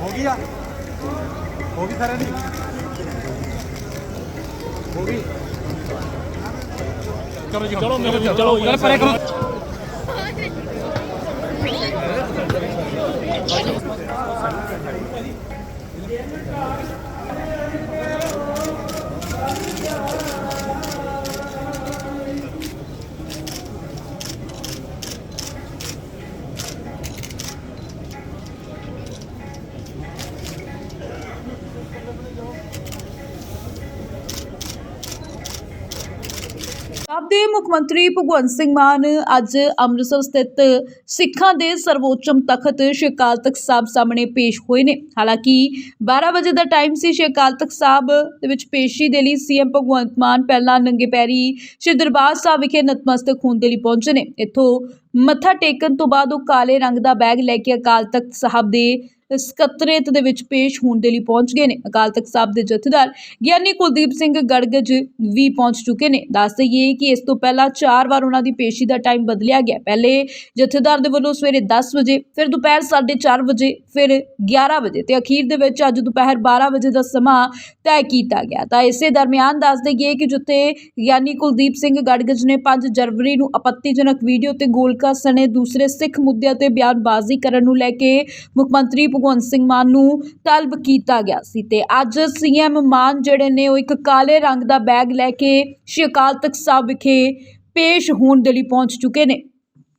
ਹੋ ਗਈ ਆ ਹੋ ਗਈ ਸਾਰਿਆਂ ਦੀ ਹੋ ਗਈ। ਚਲੋ ਜੀ ਚਲੋ ਮੇਰੇ ਚਲੋ ਯਾਰ, ਪਰੇ ਕਰੋ। ਪੰਜਾਬ ਦੇ ਮੁੱਖ ਮੰਤਰੀ ਭਗਵੰਤ ਸਿੰਘ ਮਾਨ ਅੱਜ ਅੰਮ੍ਰਿਤਸਰ ਸਥਿਤ ਸਿੱਖਾਂ ਦੇ ਸਰਵੋੱਚਮ ਤਖਤ ਸ਼੍ਰੀ ਅਕਾਲ ਤਖਤ ਸਾਹਿਬ ਸਾਹਮਣੇ ਪੇਸ਼ ਹੋਏ ਨੇ। ਹਾਲਾਂਕਿ 12 ਵਜੇ ਦਾ ਟਾਈਮ ਸੀ ਸ਼੍ਰੀ ਅਕਾਲ ਤਖਤ ਸਾਹਿਬ ਦੇ ਵਿੱਚ ਪੇਸ਼ੀ ਦੇ ਲਈ ਸੀਐਮ ਭਗਵੰਤ ਮਾਨ ਪਹਿਲਾਂ ਨੰਗੇ ਪੈਰੀ ਸ਼੍ਰੀ ਦਰਬਾਰ ਸਾਹਿਬ ਵਿਖੇ ਨਤਮਸਤਕ ਹੋਣ ਦੇ ਲਈ ਪਹੁੰਚੇ ਨੇ। ਇੱਥੋਂ ਮੱਥਾ ਟੇਕਣ ਤੋਂ ਬਾਅਦ ਉਹ ਕਾਲੇ ਰੰਗ ਦਾ ਬੈਗ ਲੈ ਕੇ ਅਕਾਲ ਤਖਤ ਸਾਹਿਬ ਦੇ ਸਕੱਤਰੇਤ ਦੇ ਵਿੱਚ ਪੇਸ਼ ਹੋਣ ਦੇ ਲਈ ਪਹੁੰਚ ਗਏ ਨੇ। ਅਕਾਲ ਤਖਤ ਸਾਹਿਬ ਦੇ ਜਥੇਦਾਰ ਗਿਆਨੀ ਕੁਲਦੀਪ ਸਿੰਘ ਗੜਗਜ ਵੀ ਪਹੁੰਚ ਚੁੱਕੇ ਨੇ। ਦੱਸ ਦਈਏ ਕਿ ਇਸ ਤੋਂ ਪਹਿਲਾਂ ਚਾਰ ਵਾਰ ਉਹਨਾਂ ਦੀ ਪੇਸ਼ੀ ਦਾ ਟਾਈਮ ਬਦਲਿਆ ਗਿਆ। ਪਹਿਲੇ ਜਥੇਦਾਰ ਦੇ ਵੱਲੋਂ ਸਵੇਰੇ 10 ਵਜੇ, ਫਿਰ ਦੁਪਹਿਰ 4:30 ਵਜੇ, ਫਿਰ 11 ਵਜੇ ਤੇ ਅਖੀਰ ਦੇ ਵਿੱਚ ਅੱਜ ਦੁਪਹਿਰ 12 ਵਜੇ ਦਾ ਸਮਾਂ ਤੈਅ ਕੀਤਾ ਗਿਆ। ਤਾਂ ਇਸੇ ਦਰਮਿਆਨ ਦੱਸ ਦਈਏ ਕਿ ਜਿੱਥੇ ਗਿਆਨੀ ਕੁਲਦੀਪ ਸਿੰਘ ਗੜਗਜ ਨੇ 5 ਜਨਵਰੀ ਨੂੰ ਆਪੱਤੀਜਨਕ ਵੀਡੀਓ ਤੇ ਗੋਲਕਾ ਸਣੇ ਦੂਸਰੇ ਸਿੱਖ ਮੁੱਦਿਆਂ ਤੇ ਬਿਆਨਬਾਜ਼ੀ ਕਰਨ ਨੂੰ ਲੈ ਕੇ ਮੁੱਖ ਮੰਤਰੀ ਭਗਵੰਤ ਸਿੰਘ ਮਾਨ ਨੂੰ ਤਲਬ ਕੀਤਾ ਗਿਆ ਸੀ ਤੇ ਅੱਜ ਸੀਐਮ ਮਾਨ ਜਿਹੜੇ ਨੇ ਉਹ ਇੱਕ ਕਾਲੇ ਰੰਗ ਦਾ ਬੈਗ ਲੈ ਕੇ ਸ਼੍ਰੀ ਅਕਾਲ ਤਖਤ ਸਾਹਿਬ ਵਿਖੇ ਪੇਸ਼ ਹੋਣ ਦੇ ਲਈ ਪਹੁੰਚ ਚੁੱਕੇ ਨੇ।